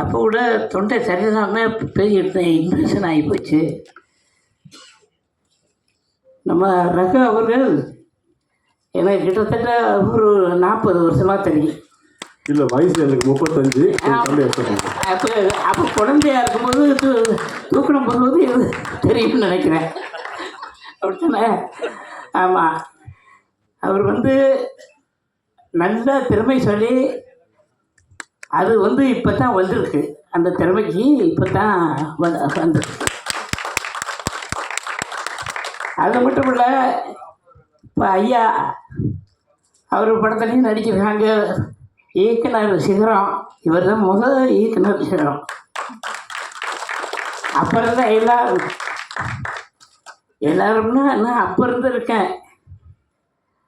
அப்போ கூட தொண்டை சரியில்லாமல் பேசிட்டு இன்ஃபெக்ஷன் ஆகி போச்சு. நம்ம ரகு அவர்கள் எனக்கு கிட்டத்தட்ட ஒரு நாற்பது வருஷமாக தெரியும். இல்லை வயசு எனக்கு முப்பத்தஞ்சு. அப்போ அப்போ குழந்தையா இருக்கும்போது தூக்கணும் போகும்போது இது தெரியும்னு நினைக்கிறேன். அப்படித்தானே? ஆமாம் அவர் வந்து நல்ல திறமை சொல்லி அது வந்து இப்போ தான் வந்திருக்கு. அந்த திறமைக்கு இப்போ தான் வந்திருக்கு அது மட்டும் இல்லை இப்போ ஐயா அவர் படத்துலையும் நடிக்கிறாங்க. இயக்குனர் சிகரம். இவர் தான் முதல் இயக்குனர் சிகரம். அப்போ இருந்த எல்லாரும் எல்லாரும்னா நான் அப்போ இருந்திருக்கேன்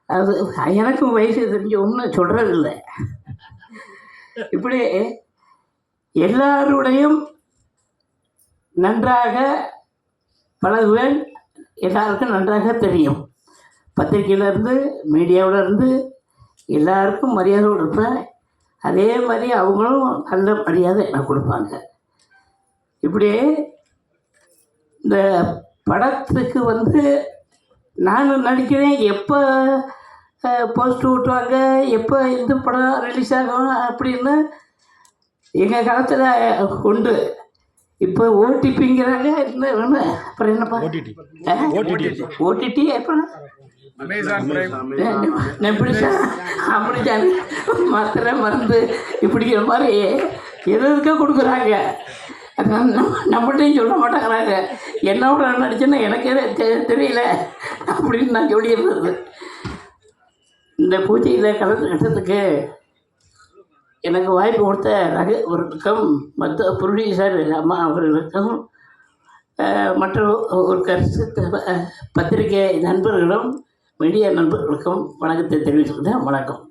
அது எனக்கும் வயசு தெரிஞ்ச ஒன்றும் சொல்கிறதில்ல இப்படி எல்லாருடையும் நன்றாக பழகுவேன். எல்லாருக்கும் நன்றாக தெரியும். பத்திரிகையிலேருந்து மீடியாவிலேருந்து எல்லாருக்கும் மரியாதை கொடுப்பேன் அதே மாதிரி அவங்களும் நல்ல மரியாதை எனக்கு கொடுப்பாங்க. இப்படி இந்த படத்துக்கு வந்து நான் நடிக்கிறேன். எப்போ போஸ்ட் விட்டுவாங்க எப்போ இந்த படம் ரிலீஸ் ஆகும் அப்படின்னு எங்கள் காலத்தில் உண்டு. இப்போ ஓடிபிங்கிறாங்க என்ன வேணும் அப்புறம் என்னப்பா ஓடிடி எப்போ? அமேசான் பிரைம் நான் இப்படி அப்படிச்சாங்க மாத்திரை மருந்து இப்படிங்கிற மாதிரி எது எதுக்கோ கொடுக்குறாங்க. நம்மகிட்டையும் சொல்ல மாட்டேங்கிறாங்க. என்னோட நடிச்சேன்னா எனக்கே தெரியல. அப்படின்னு நான் சொல்லிடுறது. இந்த பூஜையில் கலந்துக்கிட்டதுக்கு எனக்கு வாய்ப்பு கொடுத்த ரகு அவர்களுக்கும் மற்ற சார் அம்மா அவர்களுக்கும் மற்ற ஒரு கருத்து பத்திரிகை நண்பர்களும் மீடியா நண்பர்களுக்கும் வணக்கத்தை தெரிவிச்சுக்கிட்டேன். வணக்கம்.